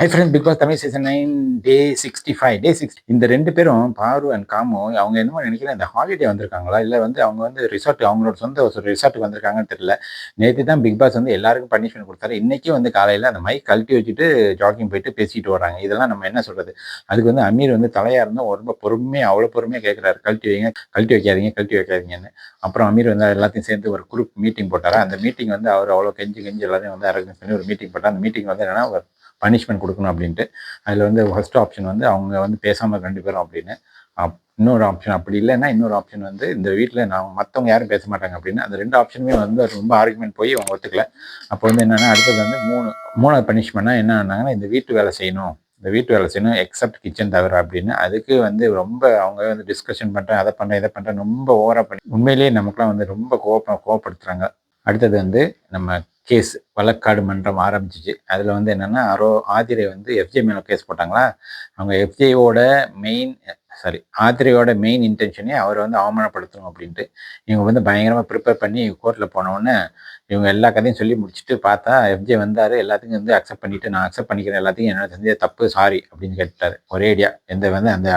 Hi friend Bigg Boss Tamil season nine day sixty five day six இந்த ரெண்டு பேரும் பாரு அண்ட் காமோ அவங்க என்னமோ நினைக்கிறேன் இந்த ஹாலிடே வந்திருக்காங்களா? இல்லை வந்து அவங்க வந்து ரிசார்ட் அவங்களோட சொந்த ஒரு ரிசார்ட்டுக்கு வந்திருக்காங்கன்னு தெரியல. நேற்று தான் பிக் பாஸ் வந்து எல்லாருக்கும் பனிஷ்மெண்ட் கொடுத்தாரு. இன்றைக்கி வந்து காலையில் அந்த மைக் கழட்டி வச்சுட்டு ஜாகிங் போயிட்டு பேசிட்டு வராங்க இதெல்லாம் நம்ம என்ன சொல்கிறது அதுக்கு வந்து அமீர் வந்து தலையாக இருந்தால் ரொம்ப பொறுமையாக அவ்வளோ பொறுமையாக கேட்குறாரு கழட்டி வைங்க கழட்டி வைக்காதீங்க கழட்டி வைக்காதீங்கன்னு. அப்புறம் அமீர் வந்து எல்லாத்தையும் சேர்ந்து ஒரு குரூப் மீட்டிங் போட்டார். அந்த மீட்டிங் வந்து அவர் அவ்வளோ கெஞ்சி கெஞ்சி எல்லாத்தையும் வந்து அரேஞ்ச் பண்ணி ஒரு மீட்டிங் போட்டார். அந்த மீட்டிங் வந்து என்னன்னா பனிஷ்மெண்ட் கொடுக்கணும் அப்படின்ட்டு. அதில் வந்து ஃபஸ்ட் ஆப்ஷன் வந்து அவங்க வந்து பேசாமல் ரெண்டு பேரும் அப்படின்னு. இன்னொரு ஆப்ஷன் அப்படி இல்லைன்னா இன்னொரு ஆப்ஷன் வந்து இந்த வீட்டில் நான் மற்றவங்க யாரும் பேச மாட்டாங்க அப்படின்னு. அந்த ரெண்டு ஆப்ஷனுமே வந்து ரொம்ப ஆர்குமெண்ட் போய் அவங்க ஒத்துக்கல. அப்போ வந்து என்னென்னா அடுத்தது வந்து மூணு மூணாவது பனிஷ்மெண்ட்னா என்ன ஆனாங்கன்னா இந்த வீட்டு வேலை செய்யணும். இந்த வீட்டு வேலை செய்யணும் எக்ஸப்ட் கிச்சன் தவிர அப்படின்னு. அதுக்கு வந்து ரொம்ப அவங்க வந்து டிஸ்கஷன் பண்ணுறேன் அதை பண்ணுறேன் இதை பண்ணுறேன் ரொம்ப ஓவராக பண்ணி. உண்மையிலேயே நமக்குலாம் வந்து ரொம்ப கோபம் கோவப்படுத்துகிறாங்க அடுத்தது வந்து நம்ம கேஸ் வழக்காடு மன்றம் ஆரம்பிச்சிச்சு. அதில் வந்து என்னென்னா அரோ ஆதிரை வந்து எஃப்ஜே மேலே கேஸ் போட்டாங்களா? அவங்க எஃப்ஜேயோட மெயின் சாரி ஆதிரையோட மெயின் இன்டென்ஷனே அவரை வந்து அவமானப்படுத்தணும் அப்படின்ட்டு இவங்க வந்து பயங்கரமாக ப்ரிப்பேர் பண்ணி கோர்ட்டில் போனவுடனே இவங்க எல்லா கதையும் சொல்லி முடிச்சுட்டு பார்த்தா எஃப்ஜே வந்தார் எல்லாத்தையும் வந்து அக்செப்ட் பண்ணிவிட்டு நான் அக்செப்ட் பண்ணிக்கிறேன் எல்லாத்தையும் என்ன செஞ்ச தப்பு சாரி அப்படின்னு கேட்டார் ஒரே ஐடியா எந்த வந்து அந்த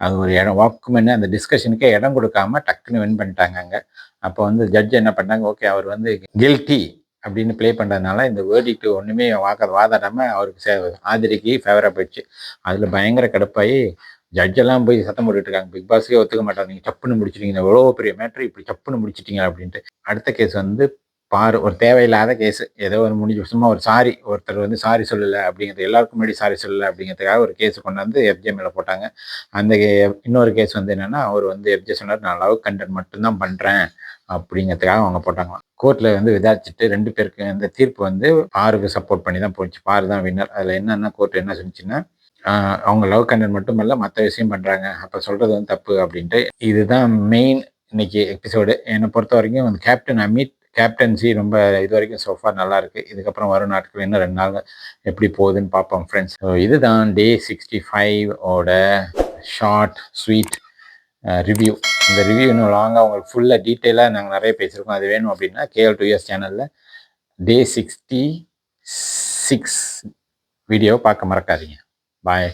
அது ஒரு இடம் வாக்குமென்னு அந்த டிஸ்கஷனுக்கே இடம் கொடுக்காம டக்குன்னு வின் பண்ணிட்டாங்க அங்கே. அப்போ வந்து ஜட்ஜ் என்ன பண்ணாங்க ஓகே அவர் வந்து கில்ட்டி அப்படின்னு ப்ளே பண்ணுறதுனால இந்த வேர்டிக்கு ஒன்றுமே வாக்க வாதாடாமல் அவருக்கு சே ஆதிரிக்கு ஃபேவராக போயிடுச்சு. அதில் பயங்கர கடுப்பாகி ஜட்ஜெல்லாம் போய் சத்தம் போட்டுட்டு இருக்காங்க. பிக் பாஸ்க்கே ஒத்துக்க மாட்டாங்க. நீங்கள் சப்புன்னு முடிச்சிட்டீங்க. எவ்வளோ பெரிய மேட்ரு இப்படி சப்புன்னு முடிச்சிட்டீங்க அப்படின்ட்டு. அடுத்த கேஸ் வந்து பாரு ஒரு தேவையில்லாத கேஸு ஏதோ ஒரு முடிஞ்சு சும்மா ஒரு சாரி ஒருத்தர் வந்து சாரி சொல்லலை அப்படிங்கிறது எல்லாருக்கும் முன்னாடி சாரி சொல்லலை அப்படிங்கிறதுக்காக ஒரு கேஸ் கொண்டு வந்து எஃப்ஜே மேலே போட்டாங்க. அந்த இன்னொரு கேஸ் வந்து என்னென்னா அவர் வந்து எஃப்ஜே சொன்னார் நான் லவ் கண்டென்ட் மட்டும்தான் பண்ணுறேன் அப்படிங்கிறதுக்காக அவங்க போட்டாங்க. கோர்ட்டில் வந்து விசாரிச்சுட்டு ரெண்டு பேருக்கு இந்த தீர்ப்பு வந்து பாருக்கு சப்போர்ட் பண்ணி தான் போச்சு. பாரு தான் வின்னர் அதில் என்னென்னா கோர்ட் என்ன சொன்னிச்சுன்னா அவங்க லவ் கண்டென்ட் மட்டும் மற்ற விஷயம் பண்ணுறாங்க அப்போ சொல்கிறது வந்து தப்பு அப்படின்ட்டு. இதுதான் மெயின் இன்னைக்கு எபிசோடு என்னை பொறுத்த வரைக்கும் வந்து கேப்டன் அமித் கேப்டன்சி ரொம்ப இது வரைக்கும் சோஃபா நல்லா இருக்கு இதுக்கப்புறம் வரும் நாட்கள் இன்னும் ரெண்டு நாள் எப்படி போகுதுன்னு பார்ப்போம் ஃப்ரெண்ட்ஸ் ஸோ இதுதான் டே சிக்ஸ்டி ஃபைவ் ஓட ஷார்ட் ஸ்வீட் ரிவ்யூ இந்த ரிவ்யூ இன்னும் லாங்காக உங்களுக்கு ஃபுல்லாக டீட்டெயிலாக நாங்கள் நிறைய பேசியிருக்கோம். அது வேணும் அப்படின்னா கேஎல் டூ இயர்ஸ் சேனலில் டே சிக்ஸ்டி சிக்ஸ் வீடியோ பார்க்க மறக்காதீங்க. பாய்